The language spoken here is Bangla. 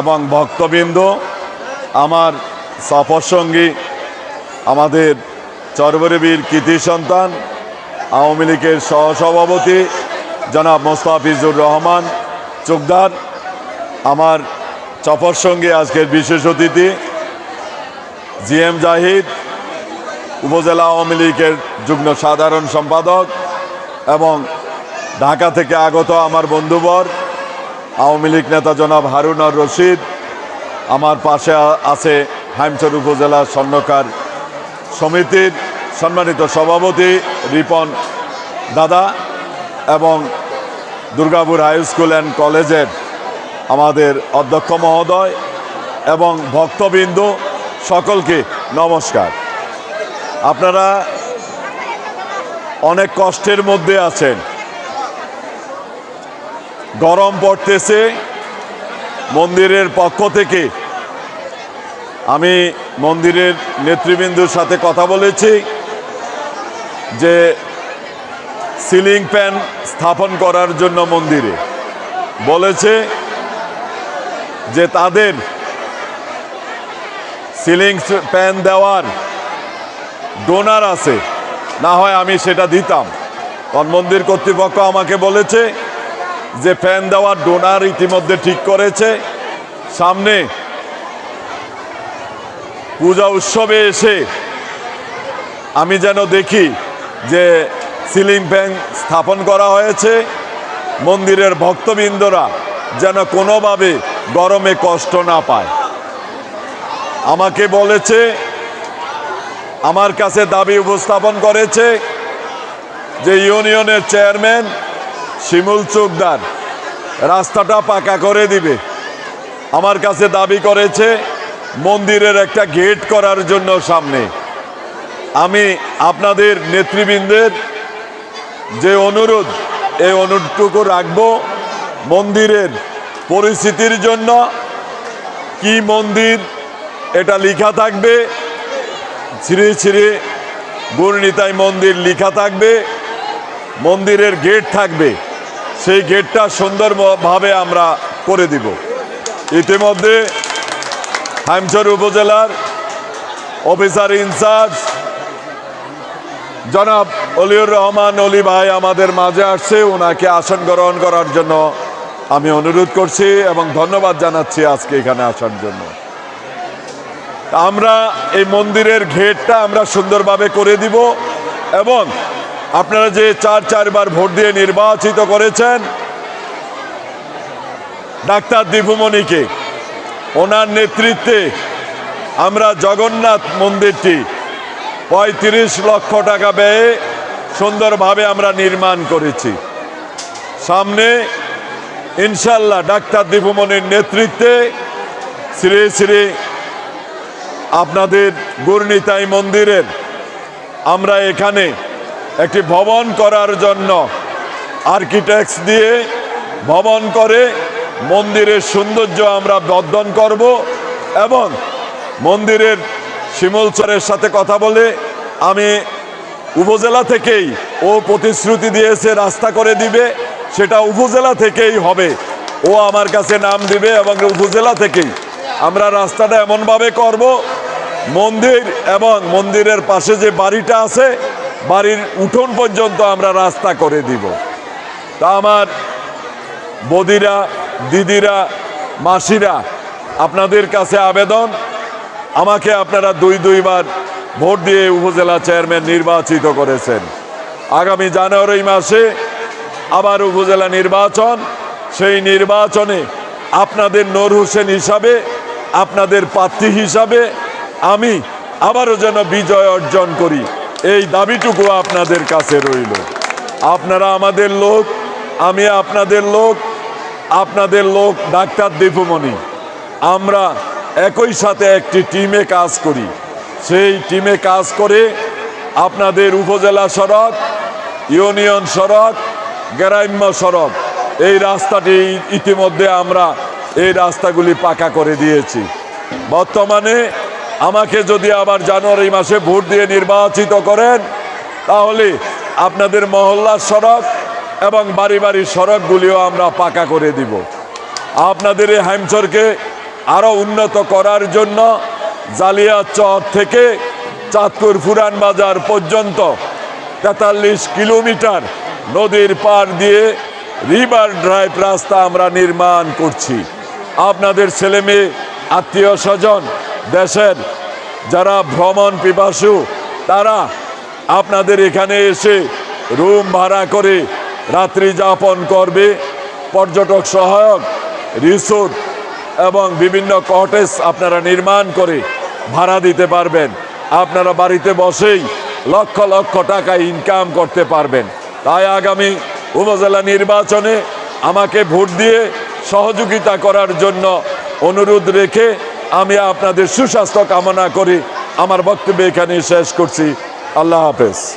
এবং ভক্তবৃন্দ, আমার সফরসঙ্গী, আমাদের চরবরবীর কৃতি সন্তান, আওয়ামী লীগের সহসভাপতি জনাব মোস্তাফিজুর রহমান চোকদার, আমার চপর সঙ্গে আজকের বিশেষ অতিথি জি এম জাহিদ, উপজেলা আওয়ামী লীগের যুগ্ম সাধারণ সম্পাদক এবং ঢাকা থেকে আগত আমার বন্ধুবর আওয়ামী লীগ নেতা জনাব হারুন আর রশিদ, আমার পাশে আছে হাইমচর উপজেলা স্বর্ণকার সমিতির সম্মানিত সভাপতি রিপন দাদা এবং দুর্গাপুর হাই স্কুল অ্যান্ড কলেজের আমাদের অধ্যক্ষ মহোদয় এবং ভক্তবৃন্দ সকলকে নমস্কার। আপনারা অনেক কষ্টের মধ্যে আছেন। গরম পড়তেছে মন্দিরের পক্ষ থেকে। আমি মন্দিরের নেতৃবৃন্দুর সাথে কথা বলেছি যে সিলিং ফ্যান স্থাপন করার জন্য মন্দিরে। বলেছে যে তাদের সিলিং ফ্যান দেওয়ার ডোনার আছে, না হয় আমি সেটা দিতাম। কারণ মন্দির কর্তৃপক্ষ আমাকে বলেছে যে ফ্যান দেওয়ার ডোনার ইতিমধ্যে ঠিক করেছে। সামনে পূজা উৎসবে এসে আমি যেন দেখি যে সিলিং ফ্যান স্থাপন করা হয়েছে। মন্দিরের ভক্তবৃন্দরা যেন কোনোভাবে গরমে কষ্ট না পায়। আমাকে বলেছে, আমার কাছে দাবি উপস্থাপন করেছে যে ইউনিয়নের চেয়ারম্যান শিমুল চোকদার, রাস্তাটা পাকা করে দিবে। আমার কাছে দাবি করেছে, মন্দিরের একটা গেট করার জন্য সামনে। আমি আপনাদের নেতৃবৃন্দের যে অনুরোধ এই অনুরোধটুকু রাখব, মন্দিরের পরিস্থিতির জন্য, কি মন্দির, এটা লেখা থাকবে, শ্রী শ্রী গুরনিতাই মন্দির লিখা থাকবে, মন্দিরের গেট থাকবে। সেই গেটটা সুন্দরভাবে আমরা করে দিব। ইতিমধ্যে হাইমচর উপজেলার অফিসার ইনচার্জ জনাব অলিউর রহমান অলি ভাই আমাদের মাঝে আসছে ওনাকে আসন গ্রহণ করার জন্য আমি অনুরোধ করছি এবং ধন্যবাদ জানাচ্ছি আজকে এখানে আসার জন্য। আমরা এই মন্দিরের ঘেরটা আমরা সুন্দরভাবে করে দিব এবং আপনারা যে চার চারবার ভোট দিয়ে নির্বাচিত করেছেন, ডাক্তার দীপুমণিকে, ওনার নেতৃত্বে আমরা জগন্নাথ মন্দিরটি পঁয়ত্রিশ লক্ষ টাকা ব্যয়ে সুন্দরভাবে আমরা নির্মাণ করেছি। সামনে ইনশাল্লাহ ডাক্তার দীপুমণির নেতৃত্বে শ্রী শ্রী আপনাদের গুরনিতাই মন্দিরের আমরা এখানে একটি ভবন করার জন্য আর্কিটেক্টস দিয়ে ভবন করে মন্দিরের সৌন্দর্য আমরা বর্ধন করব এবং মন্দিরের শিমলচরের সাথে কথা বলে আমি উপজেলা থেকেই ও প্রতিশ্রুতি দিয়েছে, রাস্তা করে দিবে, সেটা উপজেলা থেকেই হবে। ও আমার কাছে নাম দিবে এবং উপজেলা থেকেই আমরা রাস্তাটা এমনভাবে করব, মন্দির এবং মন্দিরের পাশে যে বাড়িটা আছে বাড়ির উঠোন পর্যন্ত আমরা রাস্তা করে দিব। তা আমার বদিরা, দিদিরা, মাসিরা, আপনাদের কাছে আবেদন। আমাকে আপনারা দুই দুইবার ভোট দিয়ে উপজেলা চেয়ারম্যান নির্বাচিত করেছেন। আগামী জানুয়ারি মাসে আবার উপজেলা নির্বাচন। সেই নির্বাচনে আপনাদের নূর হোসেন হিসাবে, আপনাদের প্রার্থী হিসাবে আমি আবারও যেন বিজয় অর্জন করি। এই দাবিটুকু আপনাদের কাছে রইল। আপনারা আমাদের লোক, আমি আপনাদের লোক আপনাদের লোক, ডাক্তার দীপুমণি। আমরা একই সাথে একটি টিমে কাজ করি। সেই টিমে কাজ করে আপনাদের উপজেলা সড়ক, ইউনিয়ন সড়ক, গ্রাম্য সড়ক, এই রাস্তাটি ইতিমধ্যে আমরা এই রাস্তাগুলি পাকা করে দিয়েছি। বর্তমানে আমাকে যদি আবার জানুয়ারি মাসে ভোট দিয়ে নির্বাচিত করেন, তাহলে আপনাদের মহল্লার সড়ক এবং বাড়ি বাড়ির সড়কগুলিও আমরা পাকা করে দিব। আপনাদের এই হাইমচরকে আরও উন্নত করার জন্য জালিয়া চর থেকে চাঁদপুর ফুরান বাজার পর্যন্ত তেতাল্লিশ কিলোমিটার নদীর পার দিয়ে রিভার ড্রাইভ রাস্তা আমরা নির্মাণ করছি। আপনাদের ছেলে মেয়ে আত্মীয় স্বজন দেশের যারা ভ্রমণ পিপাসু, তারা আপনাদের এখানে এসে রুম ভাড়া করে রাত্রি যাপন করবে। পর্যটক সহায়ক, রিসোর্ট এবং বিভিন্ন কটেজ আপনারা নির্মাণ করে ভাড়া দিতে পারবেন। আপনারা বাড়িতে বসেই লক্ষ লক্ষ টাকা ইনকাম করতে পারবেন। তাই আগামী উপজেলা নির্বাচনে আমাকে ভোট দিয়ে সহযোগিতা করার জন্য অনুরোধ রেখে আমি আপনাদের সুস্বাস্থ্য কামনা করি। আমার বক্তব্য এখানে শেষ করছি। আল্লাহ হাফেজ।